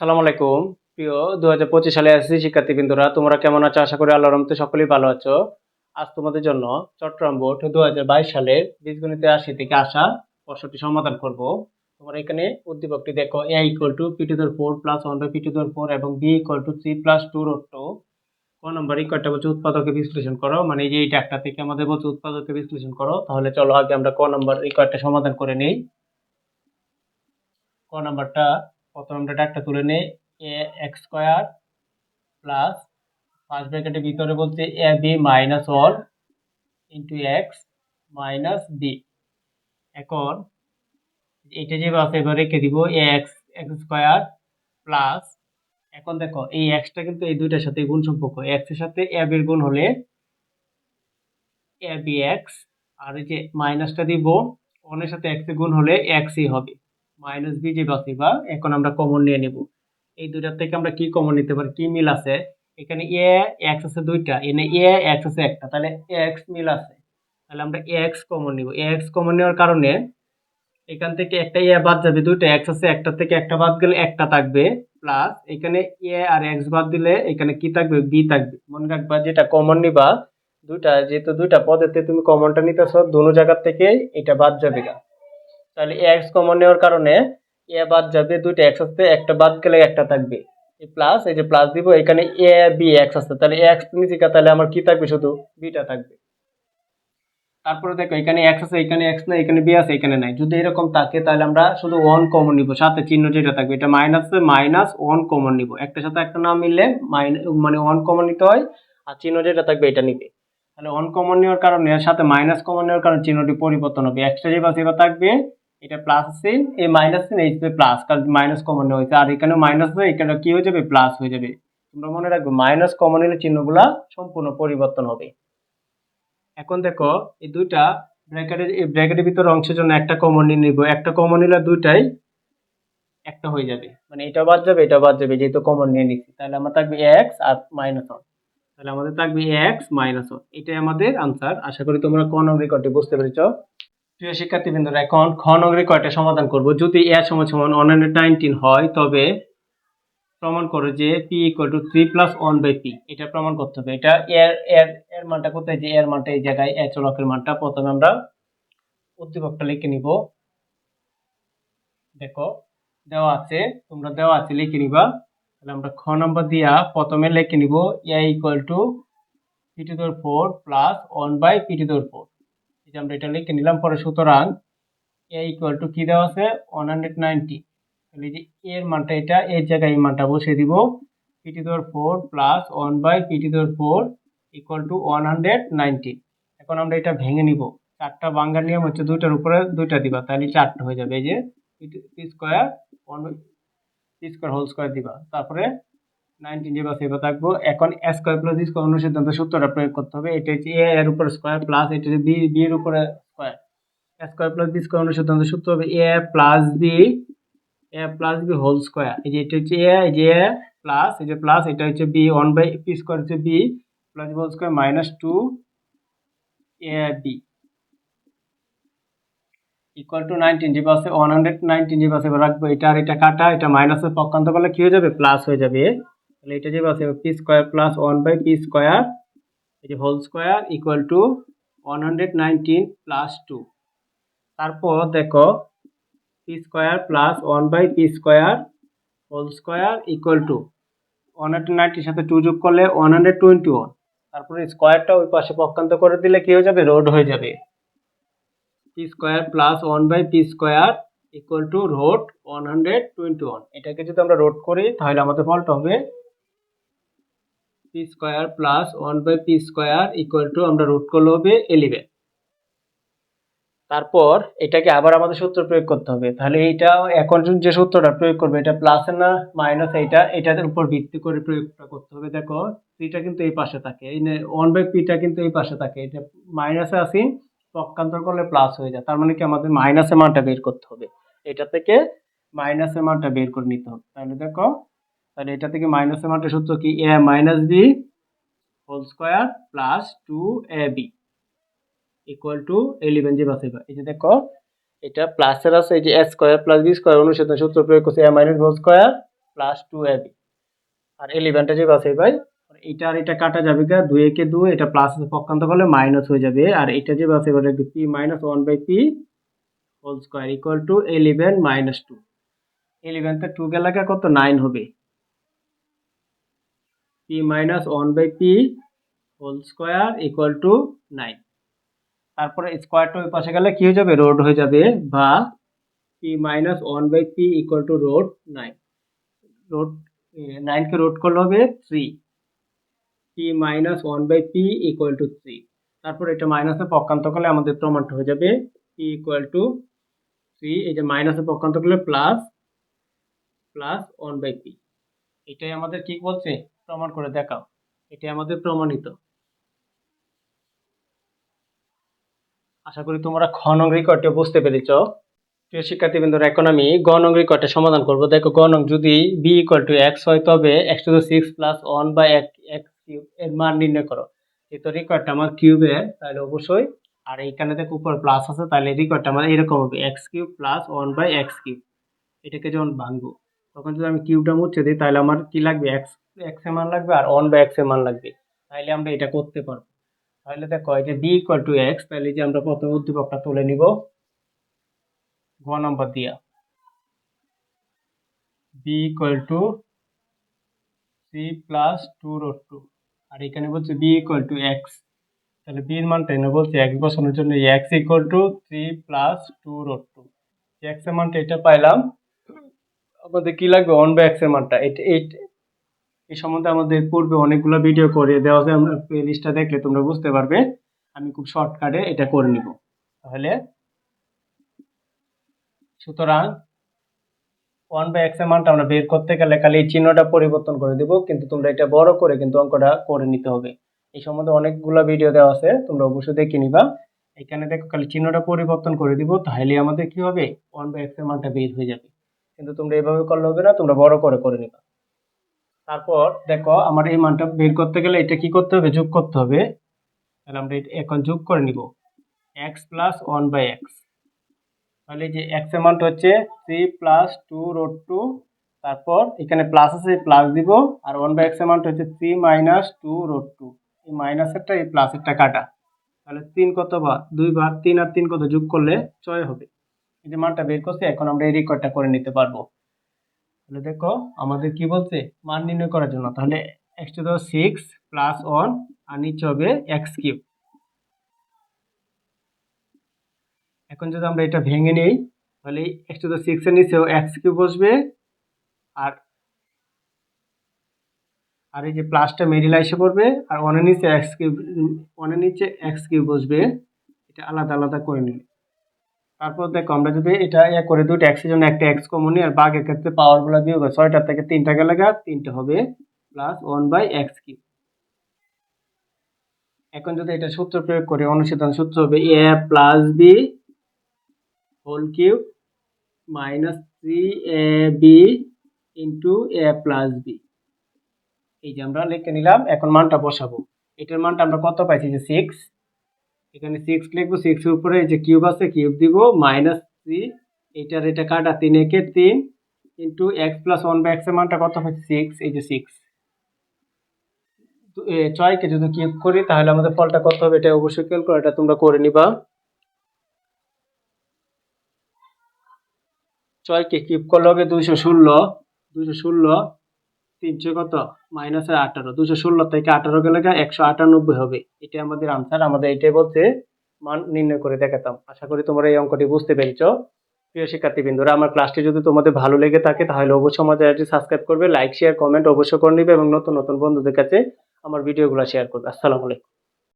আসসালামু আলাইকুম। প্রিয় দু হাজার পঁচিশ সালে এসএসসি শিক্ষার্থীবৃন্দরা, তোমরা কেমন আছো? আশা করি আল্লাহর রহমতে সকলেই ভালো আছো। আজ তোমাদের জন্য চট্টগ্রাম বোর্ড দু হাজার বাইশ সালের বীজগণিতে আশি থেকে আসা প্রশ্নটি সমাধান করব। তোমরা এখানে উদ্দীপকটি দেখো A equal to P to the four plus one by P to the four এবং B equal to three plus two root two ক নম্বর ইকুয়ালটা বলছে উৎপাদকে বিশ্লেষণ করো? মানে এই যে এইটা একটা থেকে আমাদের বলছে উৎপাদকে বিশ্লেষণ করো, তাহলে চলো আগে আমরা ক নম্বর ইকুয়ালটা সমাধান করে নিই। ক নাম্বারটা প্রথম আমরা একটা তুলে নেই। A, X square plus first ব্র্যাকেটের ভিতরে বলছে A, B minus one into X minus B. এখন এটা যেভাবে আছে এবার রেখে দিব, A, X X square plus, এখন দেখো এই এক্সটা কিন্তু এই দুইটার সাথে গুণ সম্পর্ক। এক্সের সাথে এ বির গুণ হলে এ, বি, এক্স, আর এই যে মাইনাসটা দিব, ওয়ানের সাথে এক্স গুণ হলে এক্সই হবে। মাইনাস বি যে বা এখন আমরা কমন নিয়ে নেব। এই দুইটার থেকে আমরা কি কমন নিতে পারি? কি মিল আছে? এখানে এ এক্স আছে দুইটা এনে এ এক্স আছে একটা, তাহলে এক্স মিল আছে। তাহলে আমরা এক্স কমন নিব। এক্স কমন নেওয়ার কারণে এখান থেকে একটা এ বাদ যাবে দুইটা এক্স আছে একটা থেকে একটা বাদ গেলে একটা থাকবে প্লাস এখানে এ আর এক্স বাদ দিলে এখানে কি থাকবে? বি থাকবে। মনে রাখবা যেটা কমন নিবা, দুইটা, যেহেতু দুইটা পদেতে তুমি কমনটা নিতেছো, দুনো জায়গার থেকে এটা বাদ যাবে না তাহলে এক্স কমন নেওয়ার কারণে এ বাদ যাবে দুইটা এক্স আছে, একটা বাদ গেলে একটা থাকবে। প্লাস এই যে প্লাস দিব, এখানে এ বি এক্স আছে। তাহলে এক্স নিচে তাহলে আমার কি থাকবে? শুধু বিটা থাকবে। তারপরে দেখো, এখানে এক্স আছে, এখানে এক্স নাই, এখানে বি আছে, এখানে নাই। যদি এরকম থাকে, তাহলে আমরা শুধু ওয়ান কমন নিব। সাথে চিহ্ন যেটা থাকবে, এটা মাইনাস মাইনাস ওয়ান কমন নিব। একটা সাথে একটা না মিললে মানে ওয়ান কমন নিতে হয়, আর চিহ্ন যেটা থাকবে, এটা নিবে। তাহলে ওয়ান কমন নেওয়ার কারণে, সাথে মাইনাস কমন নেওয়ার কারণে চিহ্নটি পরিবর্তন হবে। এক্সট্রা যে বাস এবার থাকবে এটা প্লাস সিন এই মাইনাস সিন এই প্লাস কারণ মাইনাস কমন নেওয়া হয়েছে। আর এখানে মাইনাস হয়ে এখানে কি হয়ে যাবে? প্লাস হয়ে যাবে। তোমরা মনে রাখবে মাইনাস কমন নিলে চিহ্নগুলা সম্পূর্ণ পরিবর্তন হবে। এখন দেখো, এই দুইটা ব্র্যাকেটের এই ব্র্যাকেটের ভিতরে অংশের জন্য একটা কমন নিয়ে নিব। একটা কমন নিলে দুইটাই একটা হয়ে যাবে। মানে এটা বাদ যাবে, এটা বাদ যাবে, যেহেতু কমন নিয়ে নিচ্ছি তাহলে আমার থাকবে এক্স আর মাইনাস ওয়ান তাহলে আমাদের থাকবে এক্স মাইনাস ওয়ান এটাই আমাদের আনসার আশা করি তোমরা ক নং বুঝতে পেরেছ। প্রিয় শিক্ষার্থীবৃন্দরা, এখন খ নং রেকর্ডটা সমাধান করব? যদি এ সমান সমান ওয়ান হান্ড্রেড নাইনটিন হয়, তবে প্রমাণ করো যে P equal to three plus one by P এটা প্রমাণ করতে হবে। এটা এর এর এর মানটা কোথায়? যে এর মানটা এই জায়গায়, এ চলকের মানটা প্রথমে আমরা উদ্দীপকটা লিখে নিব। দেখো, দেওয়া আছে, তোমরা দেওয়া আছে, লিখে নিবা। তাহলে আমরা খ নম্বর দিয়া প্রথমে লিখে নিব A equal to P to four plus one by P to four যে আমরা এটা লিখে নিলাম, পরে সুতরাং এ ইকুয়াল টু কি দেওয়া আছে? ওয়ান হান্ড্রেড নাইনটি তাহলে যে এর মানটা এটা এর জায়গায় এই মানটা বসিয়ে দিব। P to the four plus one by P to the four equal to one hundred ninety এখন আমরা এটা ভেঙে নিব। চারটা বাঙ্গার নিয়ম হচ্ছে দুইটার উপরে দুইটা দিবা, তাহলে চারটা হয়ে যাবে। এই যে P square one P square whole square দিবা। তারপরে নাইনটিন যে বাস এবার থাকব, এখন A square plus B square অনুসিদ্ধান্ত সূত্রটা প্রয়োগ করতে হবে। এটা হচ্ছে এ এর উপর স্কোয়ার প্লাস এটা হচ্ছে বি বি এর উপরে square A square plus B square অনুসিদ্ধান্ত সূত্র হবে A plus B A plus B whole square এই যে এটা হচ্ছে এ যে এ প্লাস এই যে প্লাস এটা হচ্ছে B one by P square হচ্ছে B plus whole square minus two A B equal to nineteen যে পাশে ওয়ান হান্ড্রেড নাইনটিন যে পাশে রাখব, এটা আর এটা কাটা, এটা মাইনাসের পক্ষান্ত করলে কি হয়ে যাবে? প্লাস হয়ে যাবে। তাহলে এটা যে পাশে P square plus one by P square এই যে whole square equal to one hundred nineteen plus two তারপর দেখো P square plus one by P square whole square equal to one hundred নাইনটির সাথে টু যোগ করলে ওয়ান হান্ড্রেড টোয়েন্টি ওয়ান তারপরে স্কোয়ারটা ওই পাশে পক্ষান্ত করে দিলে কি হয়ে যাবে? রোড হয়ে যাবে। P square plus one by P square equal to root one hundred twenty one এটাকে যদি আমরা রোড করি, তাহলে আমাদের ফলটা হবে P square plus one by P square equal to আমরা রুট করলে হবে এলিভেন তারপর এটাকে আবার আমাদের সূত্র প্রয়োগ করতে হবে। তাহলে এইটা এখন যে সূত্রটা প্রয়োগ করবে, এটা প্লাসের না মাইনাস এইটা এটার উপর ভিত্তি করে প্রয়োগটা করতে হবে। দেখো পিটা কিন্তু এই পাশে থাকে। এই ওয়ান বাই পিটা কিন্তু এই পাশে থাকে। এটা মাইনাসে আসি, পক্ষান্তর করলে প্লাস হয়ে যায়। তার মানে কি আমাদের মাইনাসের মানটা বের করতে হবে। এটা থেকে মাইনাসের মানটা বের করে নিতে হবে। তাহলে দেখো তাহলে এটা থেকে মাইনাসের মানটা সূত্র কি? A minus B whole square plus two A B equal to eleven জি বাসে এই যে দেখো, এটা প্লাসের আছে, এই যে A square plus B square অনুসারে সূত্র প্রয়োগ করছে A minus whole square plus two A B আর এলিভেনটা যে বাসে ভাই, এটা আর এটা কাটা যাবে গা, দুই একে দুই, এটা প্লাস পক্ষান্ত করলে মাইনাস হয়ে যাবে। আর এটা যে বাসে এবার P minus one by P whole square equal to eleven minus two এলিভেনতে two গেলে কত? নাইন হবে। P minus one by P whole square equal to nine তারপরে স্কোয়ারটা ওই পাশে গেলে কি হয়ে যাবে? রোড হয়ে যাবে বা P minus one by P equal to root nine root নাইনকে root করলে হবে three P minus one by P equal to three তারপর এটা মাইনাসে পক্ষান্ত করলে আমাদের প্রমাণটা হয়ে যাবে পি ইকুয়াল টু থ্রি এই যে মাইনাসে পক্ষান্ত করলে plus plus one by P এটাই আমাদের কি বলছে? প্রমাণ করে দেখাও। এটাই আমাদের প্রমাণিত। আশা করি তোমরা খ নং বুঝতে পেরেছ। প্রিয় শিক্ষার্থীবৃন্দরা, এখন আমি গ নং সমাধান করব। দেখো, গ নং যদি বি ইকুয়াল টু এক্স হয়, তবে X to six plus one by X cube এর মান নির্ণয় করো। যেহেতু রেকর্ডটা আমার কিউবের তাহলে অবশ্যই। আর এইখানে দেখো, উপর প্লাস আছে, তাহলে রেকর্ডটা আমার এরকম হবে X cube plus one by X cube এটাকে যখন ভাঙবো, তখন যদি আমি কিউবটা মুছে দিই, তাহলে আমার কি লাগবে? এক্স এক্স মান লাগবে আর ওয়ান বাই এক্সের মান লাগবে। তাহলে আমরা এটা করতে পারব। তাহলে দেখো, এই যে বি ইকুয়াল টু এক্স তাহলে যে আমরা প্রথমে উদ্দীপকটা তুলে নিব। গ নম্বর দিয়া। B equal to C plus two root two আর এখানে বলছে বি ইকুয়াল টু এক্স তাহলে বির মানটা এনে বলছে এক্স বসানোর জন্য X equal to three plus two root two এক্সের মানটা এটা পাইলাম, আমাদের কি লাগবে? ওয়ান বাই এক্সের মানটা এটা এই সম্বন্ধে আমাদের পূর্বে অনেকগুলো ভিডিও করে দেওয়া আছে আমরা প্লে লিস্টটা দেখলে তোমরা বুঝতে পারবে। আমি খুব শর্টকাটে এটা করে নিব। তাহলে সুতরাং ওয়ান বাই এক্সের মানটা আমরা বের করতে গেলে খালি এই চিহ্নটা পরিবর্তন করে দেব, কিন্তু তোমরা এটা বড় করে কিন্তু অঙ্কটা করে নিতে হবে। এই সম্বন্ধে অনেকগুলো ভিডিও দেওয়া আছে, তোমরা অবশ্যই দেখে নিবা। এখানে দেখো খালি চিহ্নটা পরিবর্তন করে দিব, তাহলে আমাদের কি হবে? ওয়ান বাই এক্সের মানটা বের হয়ে যাবে। কিন্তু তোমরা এভাবে করলে হবে না, তোমরা বড় করে করে নিবা। তারপর দেখো, আমার এই মানটা বের করতে গেলে এটা কি করতে হবে? যোগ করতে হবে। তাহলে আমরা এটা এখন যোগ করে নিব। X plus one by X তাহলে যে এক্সের মানটা হচ্ছে three plus two root two তারপর এখানে প্লাস আছে প্লাস দিব। আর ওয়ান বাই এক্সের মানটা হচ্ছে three minus two root two এই মাইনাসেরটা এই প্লাসেরটা কাটা। তাহলে তিন কত বার দুই বার তিন আর তিন কত যোগ করলে ছয় হবে। এই যে মানটা বের করছি, এখন আমরা এই রেকর্ডটা করে নিতে পারব। তাহলে দেখো আমাদের কি বলছে? মান নির্ণয় করার জন্য। তাহলে এক্স টু দেওয়া সিক্স প্লাস ওয়ান আর নিচে হবে এক্স কিউব এখন যদি আমরা এটা ভেঙে নিই, তাহলে এক্স টু দেওয়া সিক্স এর নিচেও এক্স কিউব বসবে। আর আর এই যে প্লাসটা মেরিলা এসে পড়বে, আর ওয়ানের নিচে এক্স কিউব ওয়ানের নিচে এক্স কিউব বসবে। এটা আলাদা আলাদা করে নিলে। তারপর দেখো আমরা যদি এটা ইয়ে করে দুটো এক্সের জন্য একটা এক্স কমন নিই আর বাঘের ক্ষেত্রে পাওয়ারগুলো বিয়োগ হয়, ছয়টার থেকে তিনটা গেলে গা, তিনটা হবে plus one by X cube এখন যদি এটা সূত্র প্রয়োগ করি অনুসিদ্ধান্ত সূত্র হবে A plus B whole cube minus three A B into A plus B এই যে আমরা লিখে নিলাম, এখন মানটা বসাবো। এটার মানটা আমরা কত পাইছি যে সিক্স এখানে সিক্স লিখব সিক্স এর উপরে যে কিউব আছে কিউব দিব মাইনাস থ্রি এটার এটা কাটা তিন একে তিন into X plus one by এক্সের মানটা কত হয় সিক্স এই যে সিক্স ছয়কে যদি কিউব করি, তাহলে আমাদের ফলটা কত হবে? এটা অবশ্যই ক্যালকুলেটর তোমরা করে নিবা। ছয়কে কিউব করলে হবে দুইশো ষোলো দুইশো ষোলো। তিনশো কত? মাইনাসের আঠারো। দুশো ষোলো থেকে আঠারো গেলে একশো আটানব্বই হবে। এটা আমাদের আনসার আমাদের এটাই বলছে, মান নির্ণয় করে দেখাতাম। আশা করি তোমরা এই অঙ্কটি বুঝতে পেরেছ। প্রিয় শিক্ষার্থী বিন্দুরা আমার ক্লাসটি যদি তোমাদের ভালো লেগে থাকে, তাহলে অবশ্যই আমার চ্যানেলটি সাবস্ক্রাইব করবে লাইক শেয়ার কমেন্ট অবশ্যই করে নিবে এবং নতুন নতুন বন্ধুদের কাছে আমার ভিডিওগুলো শেয়ার করবে। আসসালামু আলাইকুম।